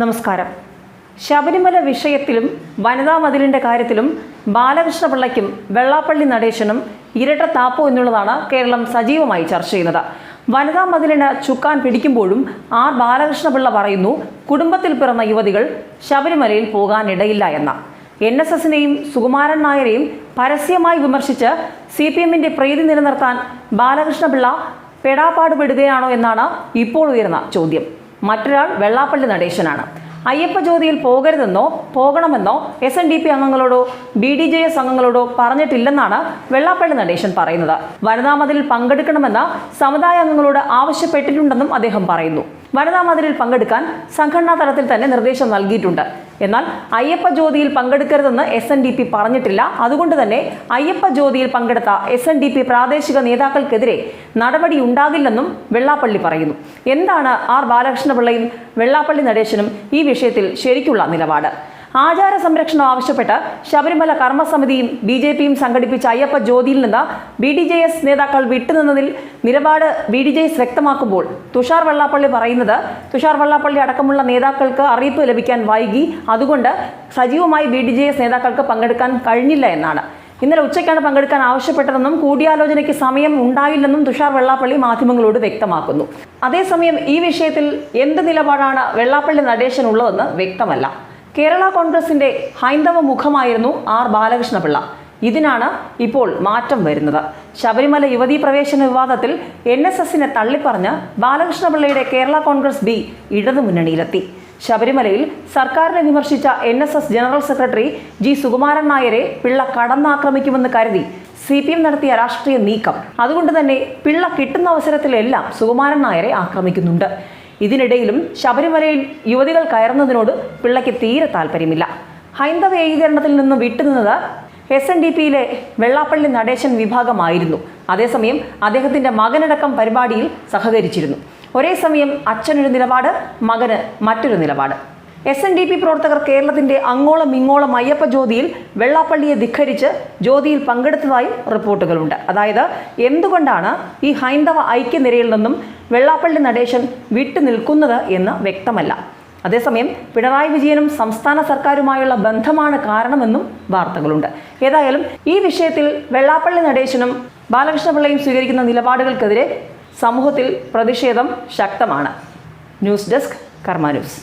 നമസ്കാരം. ശബരിമല വിഷയത്തിലും വനിതാ മതിലിന്റെ കാര്യത്തിലും ബാലകൃഷ്ണ പിള്ളയ്ക്കും വെള്ളാപ്പള്ളി നടേശനും ഇരട്ട താപ്പോ എന്നുള്ളതാണ് കേരളം സജീവമായി ചർച്ച ചെയ്യുന്നത്. വനിതാ മതിലിന് ചുക്കാൻ പിടിക്കുമ്പോഴും ആർ ബാലകൃഷ്ണപിള്ള പറയുന്നു കുടുംബത്തിൽ പിറന്ന യുവതികൾ ശബരിമലയിൽ പോകാനിടയില്ല എന്ന. എൻ എസ് എസിനെയും സുകുമാരൻ നായരെയും പരസ്യമായി വിമർശിച്ച് സി പി എമ്മിന്റെ പ്രീതി നിലനിർത്താൻ ബാലകൃഷ്ണപിള്ള പെടാപ്പാടുപെടുകയാണോ എന്നാണ് ഇപ്പോൾ ഉയർന്ന ചോദ്യം. മറ്റൊരാൾ വെള്ളാപ്പള്ളി നടേശനാണ്. അയ്യപ്പ ജ്യോതിയിൽ പോകരുതെന്നോ പോകണമെന്നോ എസ് എൻ ഡി പി അംഗങ്ങളോടോ ബി ഡി ജെ എസ് അംഗങ്ങളോടോ പറഞ്ഞിട്ടില്ലെന്നാണ് വെള്ളാപ്പള്ളി നടേശൻ പറയുന്നത്. വനിതാമതിലിൽ പങ്കെടുക്കണമെന്ന് സമുദായ അംഗങ്ങളോട് ആവശ്യപ്പെട്ടിട്ടുണ്ടെന്നും അദ്ദേഹം പറയുന്നു. വനിതാ മതിലിൽ പങ്കെടുക്കാൻ സംഘടനാ തലത്തിൽ തന്നെ നിർദ്ദേശം നൽകിയിട്ടുണ്ട്. എന്നാൽ അയ്യപ്പ ജ്യോതിയിൽ പങ്കെടുക്കരുതെന്ന് എസ് എൻ ഡി പി പറഞ്ഞിട്ടില്ല. അതുകൊണ്ട് തന്നെ അയ്യപ്പ ജ്യോതിയിൽ പങ്കെടുത്ത എസ് എൻ ഡി പി പ്രാദേശിക നേതാക്കൾക്കെതിരെ നടപടി ഉണ്ടാകില്ലെന്നും വെള്ളാപ്പള്ളി പറയുന്നു. എന്താണ് ആർ ബാലകൃഷ്ണപിള്ളയും വെള്ളാപ്പള്ളി നടേശനും ഈ വിഷയത്തിൽ ശരിക്കുള്ള നിലപാട്? ആചാര സംരക്ഷണം ആവശ്യപ്പെട്ട് ശബരിമല കർമ്മസമിതിയും ബി ജെ പിയും സംഘടിപ്പിച്ച അയ്യപ്പ ജ്യോതിയിൽ നിന്ന് ബി ഡി ജെ എസ് നേതാക്കൾ വിട്ടുനിന്നതിൽ നിലപാട് ബി ഡി ജെ എസ് വ്യക്തമാക്കുമ്പോൾ തുഷാർ വെള്ളാപ്പള്ളി പറയുന്നത് തുഷാർ വെള്ളാപ്പള്ളി അടക്കമുള്ള നേതാക്കൾക്ക് അറിയിപ്പ് ലഭിക്കാൻ വൈകി. അതുകൊണ്ട് സജീവമായി ബി ഡി ജെ എസ് നേതാക്കൾക്ക് പങ്കെടുക്കാൻ കഴിഞ്ഞില്ല എന്നാണ്. ഇന്നലെ ഉച്ചയ്ക്കാണ് പങ്കെടുക്കാൻ ആവശ്യപ്പെട്ടതെന്നും കൂടിയാലോചനയ്ക്ക് സമയം ഉണ്ടായില്ലെന്നും തുഷാർ വെള്ളാപ്പള്ളി മാധ്യമങ്ങളോട് വ്യക്തമാക്കുന്നു. അതേസമയം ഈ വിഷയത്തിൽ എന്ത് നിലപാടാണ് വെള്ളാപ്പള്ളി നടേശൻ ഉള്ളതെന്ന് വ്യക്തമല്ല. കേരള കോൺഗ്രസിന്റെ ഹൈന്ദവ മുഖമായിരുന്നു ആർ ബാലകൃഷ്ണപിള്ള. ഇതിനാണ് ഇപ്പോൾ മാറ്റം വരുന്നത്. ശബരിമല യുവതീ പ്രവേശന വിവാദത്തിൽ എൻ എസ് എസിനെ തള്ളിപ്പറഞ്ഞ് ബാലകൃഷ്ണപിള്ളയുടെ കേരള കോൺഗ്രസ് ബി ഇടതുമുന്നണിയിലെത്തി ശബരിമലയിൽ സർക്കാരിനെ വിമർശിച്ച N S S general secretary G Sukumaran നായരെ പിള്ള കടന്നാക്രമിക്കുമെന്ന് കരുതി സി പി എം നടത്തിയ രാഷ്ട്രീയ നീക്കം. അതുകൊണ്ട് തന്നെ പിള്ള കിട്ടുന്ന അവസരത്തിലെല്ലാം സുകുമാരൻ നായരെ ആക്രമിക്കുന്നുണ്ട്. ഇതിനിടയിലും ശബരിമലയിൽ യുവതികൾ കയറുന്നതിനോട് പിള്ളയ്ക്ക് തീരെ താല്പര്യമില്ല. ഹൈന്ദവ ഏകീകരണത്തിൽ നിന്ന് വിട്ടുനിന്നത് എസ് എൻ ഡി പിയിലെ വെള്ളാപ്പള്ളി നടേശൻ വിഭാഗമായിരുന്നു. അതേസമയം അദ്ദേഹത്തിന്റെ മകനടക്കം പരിപാടിയിൽ സഹകരിച്ചിരുന്നു. ഒരേ സമയം അച്ഛനൊരു നിലപാട് മകന് മറ്റൊരു നിലപാട്. എസ് എൻ ഡി പി പ്രവർത്തകർ കേരളത്തിന്റെ അങ്ങോളം ഇങ്ങോളം അയ്യപ്പ ജ്യോതിയിൽ വെള്ളാപ്പള്ളിയെ ധിഖരിച്ച് ജ്യോതിയിൽ പങ്കെടുത്തതായും റിപ്പോർട്ടുകളുണ്ട്. അതായത് എന്തുകൊണ്ടാണ് ഈ ഹൈന്ദവ ഐക്യനിരയിൽ നിന്നും വെള്ളാപ്പള്ളി നടേശൻ വിട്ടു നിൽക്കുന്നത് എന്ന് വ്യക്തമല്ല. അതേസമയം പിണറായി വിജയനും സംസ്ഥാന സർക്കാരുമായുള്ള ബന്ധമാണ് കാരണമെന്നും വാർത്തകളുണ്ട്. ഏതായാലും ഈ വിഷയത്തിൽ വെള്ളാപ്പള്ളി നടേശനും ബാലകൃഷ്ണപിള്ളയും സ്വീകരിക്കുന്ന നിലപാടുകൾക്കെതിരെ സമൂഹത്തിൽ പ്രതിഷേധം ശക്തമാണ്. News desk Karma news.